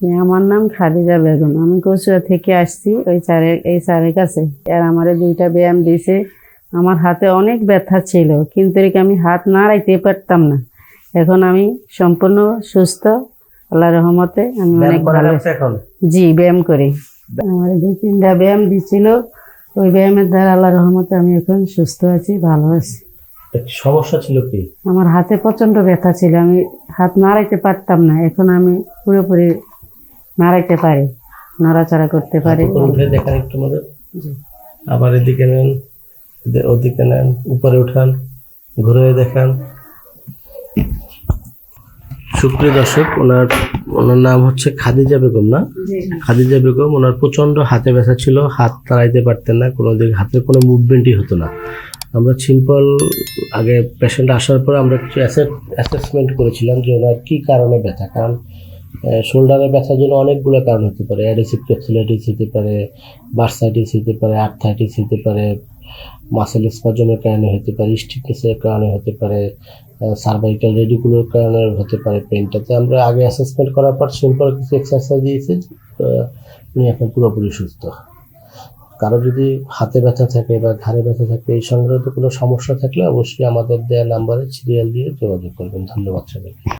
আমার নাম খাদিজা বেগম। আমি কচুয়া থেকে আসছি ওই স্যারের এই স্যারের কাছে। আর আমার দুইটা ব্যায়াম দিয়েছে। আমার হাতে অনেক ব্যথা ছিল কিন্তু আমি হাত না নাড়াইতে পারতাম না। এখন আমি সম্পূর্ণ সুস্থ আল্লাহ রহমতে আমি অনেক ভালো। জি ব্যায়াম করি। আমার দুই তিনটা ব্যায়াম দিছিল ওই ব্যায়ামের দ্বারা আল্লাহ রহমতে আমি এখন সুস্থ আছি ভালো আছি। সমস্যা ছিল কি? আমার হাতে প্রচণ্ড ব্যথা ছিল আমি হাত না নাড়াইতে পারতাম না। এখন আমি পুরোপুরি নাড়াইতে পারি নড়াচড়া করতে পারি। উপরে উঠে দেখেন একটু আমাদের। আবার এদিকে নেন ওদিকে নেন উপরে উঠান ঘুরে দেখান। সুপ্রিয় দর্শক ওনার ওনার নাম হচ্ছে খাদিজা বেগম না? খাদিজা বেগম ওনার প্রচণ্ড হাতে ব্যথা ছিল হাত তাড়াইতে পারতেন না কোনো দিক হাতের কোনো মুভমেন্টই হতো না। আমরা সিম্পল আগে পেশেন্ট আসার পর আমরা কিছু অ্যাসেসমেন্ট করেছিলাম যে ওনার কী কারণে ব্যথা কারণ শোল্ডারে ব্যথার জন্য অনেকগুলো কারণ হতে পারে অ্যাডিসিভ ক্যাপসুলাইটিস হতে পারে বার্সাইটিস হতে পারে আর্থাইটিস হতে পারে মাসেল স্পাজমের কারণে হতে পারে স্টিকনেসের কারণে হতে পারে সার্ভাইকাল রেডিকুলোর কারণে হতে পারে পেনটাতে আমরা আগে অ্যাসেসমেন্ট করার পর সিম্পল কিছু এক্সারসাইজ দিয়েছি উনি এখন পুরোপুরি সুস্থ। কারও যদি হাতে ব্যথা থাকে বা ঘাড়ে ব্যথা থাকে, এই সংক্রান্ত কোনো সমস্যা থাকলে অবশ্যই আমাদের দেওয়া নাম্বারে সিরিয়াল দিয়ে যোগাযোগ করবেন। ধন্যবাদ সবাইকে।